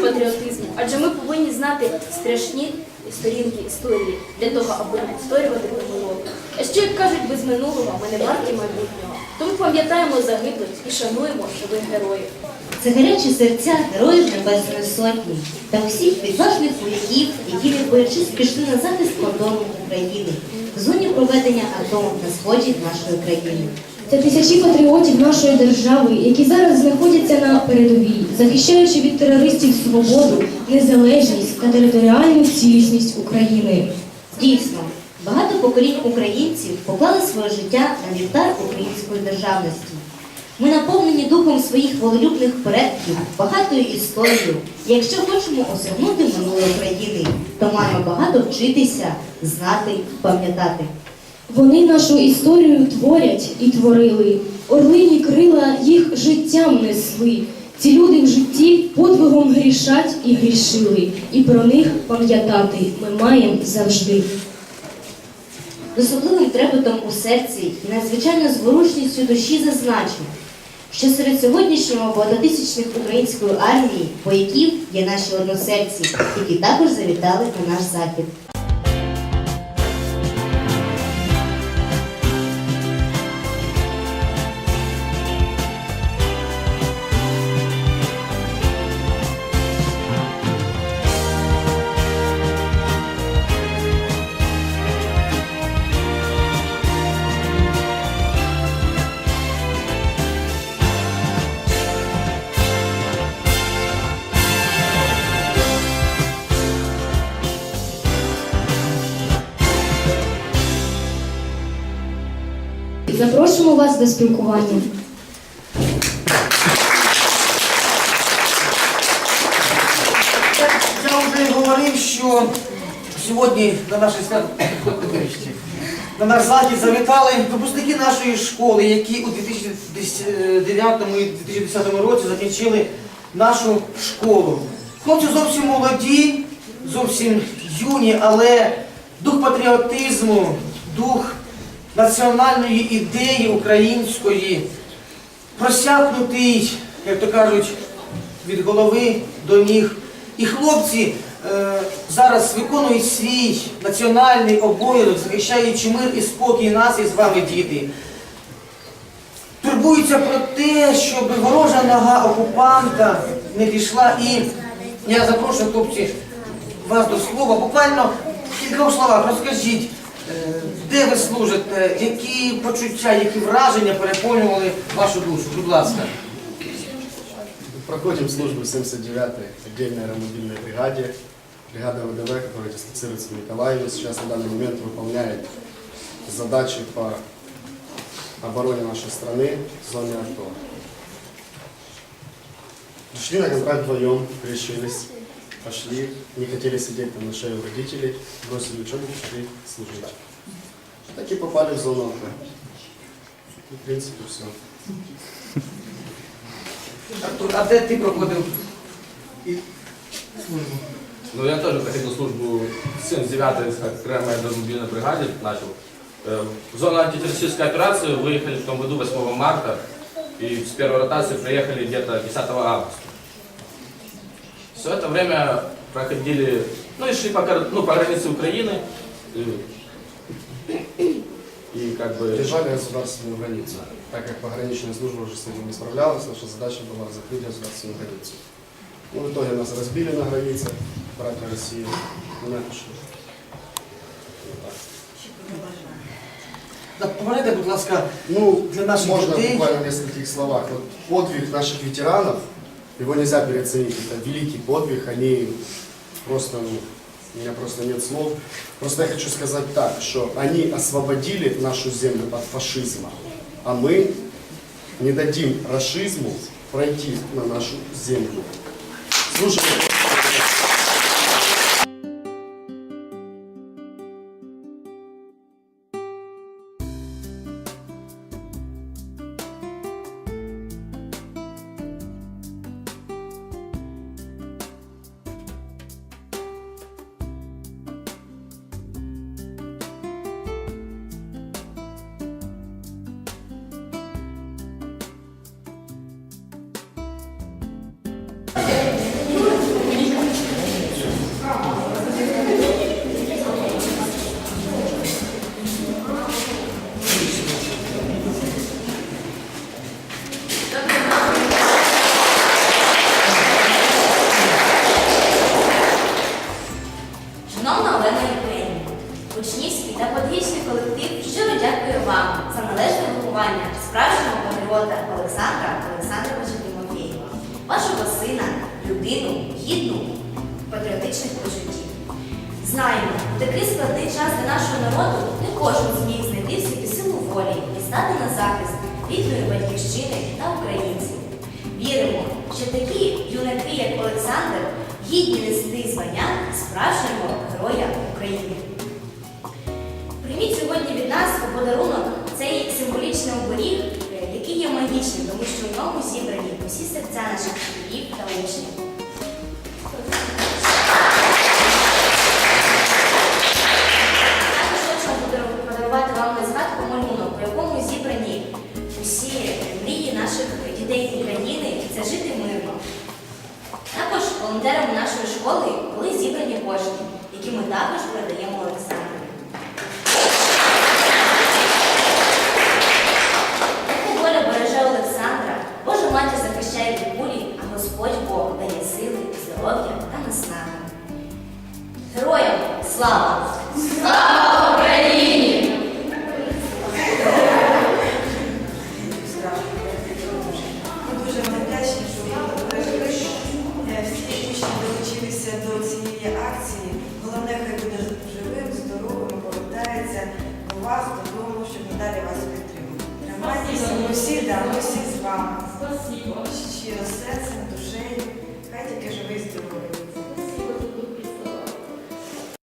патріотизму, адже ми повинні знати страшні сторінки історії для того, аби не повторювати. А ще як кажуть, без минулого ми не варті майбутнього. Тому пам'ятаємо загиблих і шануємо живих героїв. Це гарячі серця героїв Небесної Сотні та усіх відважних вояків, які не пішли на захист кордону України в зоні проведення АТО на сході нашої країни. Це тисячі патріотів нашої держави, які зараз знаходяться на передовій, захищаючи від терористів свободу, незалежність та територіальну цілісність України. Дійсно, багато поколінь українців поклали своє життя на вівтар української державності. Ми наповнені духом своїх волелюбних предків, багатою історією. Якщо хочемо осягнути минуле України, то маємо багато вчитися, знати, пам'ятати. Вони нашу історію творять і творили. Орлині крила їх життям несли. Ці люди в житті подвигом грішать і грішили. І про них пам'ятати ми маємо завжди. Особливим трепетом у серці і надзвичайно зворушністю душі зазначу, що серед сьогоднішнього багатотисячних української армії вояків є наші односельці, які також завітали на наш захід. Запрошуємо вас до спілкування. Я вже говорив, що сьогодні на свято на наш захід завітали випускники нашої школи, які у 2009 і 2010 році закінчили нашу школу. Хлопці зовсім молоді, зовсім юні, але дух патріотизму, дух національної ідеї української, просякнутий, як то кажуть, від голови до ніг. І хлопці е, зараз виконують свій національний обов'язок, захищаючи мир і спокій нас і з вами, діти. Турбуються про те, щоб ворожа нога окупанта не дійшла. І я запрошую, хлопці, вас до слова. Буквально в кількох словах розкажіть, де ви служите, які почуття, які враження переповнювали вашу душу. Будь ласка. Проходим службу в 79-й отдельной аэромобильной бригаде. Бригада ВДВ, которая дислоцируется в Николаеве, сейчас на данный момент выполняет задачи по обороне нашей страны в зоне АТО. Пришли на контракт вдвоем, решились, Пошли, не хотели сидеть там на шее у родителей, бросили учебу, пошли служить. Так и попали в зону. И, в принципе, все. Артур, а де ти проходив? Ну, я тоже проходил службу в 79-й окремой аэромобильной бригаде, начал. Э, В зону антитеррористической операции выехали в том году 8 марта и с первой ротации приехали где-то 10 августа. Все это время проходили, ну и шли по, ну, по границе Украины. И, и как бы... Держали государственную границу. Так как пограничная служба уже с этим не справлялась, наша задача была закрыть государственную границу. Ну, в итоге нас разбили на границе, братья России. Вот так. Так, Повернете, будь ласка, Ну, для наших можно детей. буквально в нескольких словах. Вот подвиг наших ветеранов, его нельзя переоценить. Это великий подвиг, они просто, у меня просто нет слов. Просто я хочу сказать так, что они освободили нашу землю от фашизма, а мы не дадим расизму пройти на нашу землю. Слушайте. бачимо патріота Олександра Олександровича Тимофєєва, вашого сина, людину, гідну патріотичних почуттів. Знаємо, у такий складний час для нашого народу не кожен зміг знайти в собі силу волі і стати на захист рідної батьківщини та українців. Віримо, що такі юнаки, як Олександр, гідні нести звання справжнього героя України. Прийміть сьогодні від нас у подарунок який тому що в ньому зібрані усі серця наших вчителів та учнів. Також подару- подарувати вам на згадку малюнок, у якому зібрані усі мрії наших дітей з України це жити мирно. Також волонтерами нашої школи були зібрані кошти, які ми також передаємо Олександру. Вас, додому, щоб надалі вас підтримати. Тримайтеся, ми всі, да, ми всі з вами. Щиро серцем, душею. Хай тільки живий здоровий.